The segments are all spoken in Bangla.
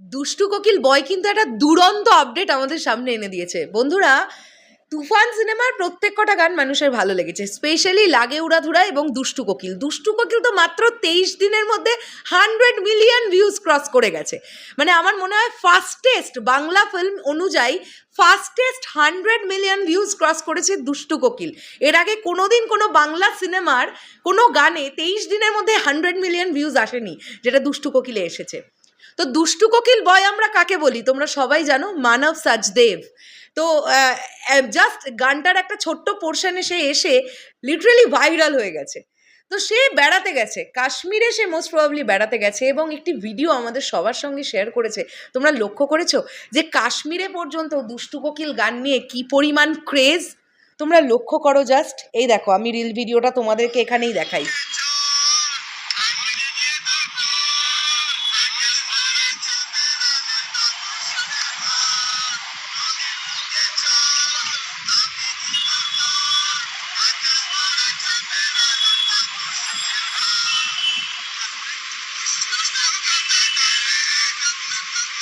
দুষ্টু কোকিল বয় কিন্তু একটা দুরন্ত আপডেট আমাদের সামনে এনে দিয়েছে। বন্ধুরা, তুফান সিনেমার প্রত্যেক কটা গান মানুষের ভালো লেগেছে স্পেশালি লাগে উড়াধুরা এবং দুষ্টু কোকিল। দুষ্টু কোকিল তো মাত্র তেইশ দিনের মধ্যে হান্ড্রেড মিলিয়ন ভিউজ ক্রস করে গেছে। মানে আমার মনে হয় ফাস্টেস্ট বাংলা ফিল্ম অনুযায়ী fastest hundred million views cross করেছে দুষ্টু কোকিল। এর আগে কোনোদিন কোনো বাংলা সিনেমার কোনো গানে তেইশ দিনের মধ্যে হান্ড্রেড মিলিয়ন ভিউজ আসেনি, যেটা দুষ্টু কোকিলে এসেছে। তো দুষ্টু কোকিল বয় আমরা কাকে বলি? তোমরা সবাই জানো, মানব সাজদেব। তো জাস্ট গানটার একটা ছোট্ট পোর্শনে সে এসে লিটারেলি ভাইরাল হয়ে গেছে। তো সে বেড়াতে গেছে। কাশ্মীরে সে মোস্ট প্রবাবলি বেড়াতে গেছে এবং একটি ভিডিও আমাদের সবার সঙ্গে শেয়ার করেছে। তোমরা লক্ষ্য করেছ যে কাশ্মীরে পর্যন্ত দুষ্টু কোকিল গান নিয়ে কি পরিমাণ ক্রেজ তোমরা লক্ষ্য করো জাস্ট এই দেখো, আমি রিল ভিডিওটা তোমাদেরকে এখানেই দেখাই।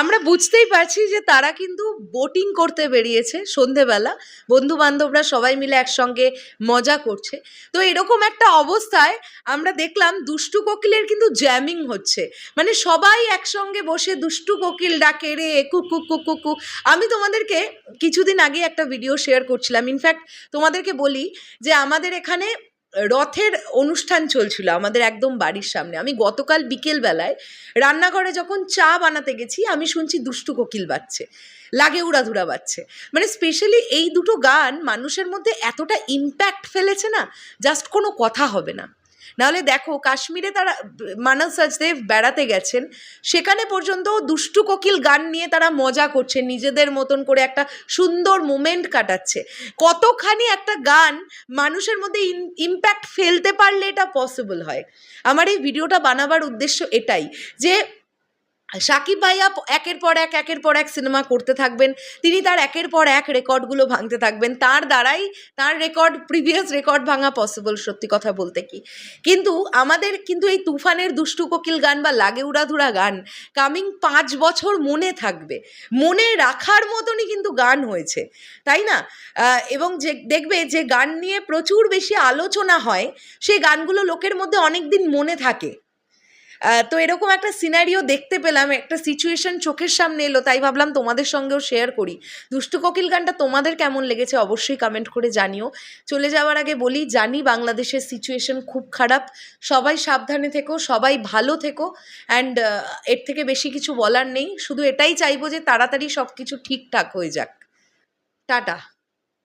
আমরা বুঝতেই পারছি যে তারা কিন্তু বোটিং করতে বেরিয়েছে সন্ধেবেলা। বন্ধু বান্ধবরা সবাই মিলে একসঙ্গে মজা করছে। তো এরকম একটা অবস্থায় আমরা দেখলাম দুষ্টু কোকিলের কিন্তু জ্যামিং হচ্ছে। মানে সবাই একসঙ্গে বসে দুষ্টু কোকিল ডাকে, রে কুকু কুকু কু আমি তোমাদেরকে কিছুদিন আগে একটা ভিডিও শেয়ার করছিলাম। ইনফ্যাক্ট তোমাদেরকে বলি যে আমাদের এখানে রথের অনুষ্ঠান চলছিল আমাদের একদম বাড়ির সামনে। আমি গতকাল বিকেল বেলায় রান্নাঘরে যখন চা বানাতে গেছি, আমি শুনছি দুষ্টু কোকিল বাজছে, লাগে উড়াধুরা বাজছে। মানে স্পেশালি এই দুটো গান মানুষের মধ্যে এতটা ইম্প্যাক্ট ফেলেছে না জাস্ট কোনো কথা হবে না। নাহলে দেখো কাশ্মীরে তারা মানস সাজদেব বেড়াতে গেছেন, সেখানে পর্যন্ত দুষ্টু কোকিল গান নিয়ে তারা মজা করছে, নিজেদের মতন করে একটা সুন্দর মোমেন্ট কাটাচ্ছে। কতখানি একটা গান মানুষের মধ্যে ইম্প্যাক্ট ফেলতে পারলে এটা পসিবল হয়। আমার এই ভিডিওটা বানাবার উদ্দেশ্য এটাই যে সাকিব ভাইয়া একের পর এক, একের পর এক সিনেমা করতে থাকবেন। তিনি তার একের পর এক রেকর্ডগুলো ভাঙতে থাকবেন। তার দ্বারাই তার রেকর্ড, প্রিভিয়াস রেকর্ড ভাঙা পসিবল সত্যি কথা বলতে কি। কিন্তু আমাদের কিন্তু এই তুফানের দুষ্টু কোকিল গান বা লাগে উড়াধুরা গান কামিং পাঁচ বছর মনে থাকবে। মনে রাখার মতনই কিন্তু গান হয়েছে, তাই না? এবং যে, দেখবে যে গান নিয়ে প্রচুর বেশি আলোচনা হয় সেই গানগুলো লোকের মধ্যে অনেক দিন মনে থাকে। তো এরকম একটা সিনারিও দেখতে পেলাম, একটা সিচুয়েশন চোখের সামনে এলো, তাই ভাবলাম তোমাদের সঙ্গেও শেয়ার করি। দুষ্টু কোকিল গানটা তোমাদের কেমন লেগেছে অবশ্যই কমেন্ট করে জানিও। চলে যাওয়ার আগে বলি, জানি বাংলাদেশের সিচুয়েশন খুব খারাপ। সবাই সাবধানে থেকো, সবাই ভালো থেকো। অ্যান্ড এর থেকে বেশি কিছু বলার নেই। শুধু এটাই চাইব যে তাড়াতাড়ি সব কিছু ঠিকঠাক হয়ে যাক। টাটা।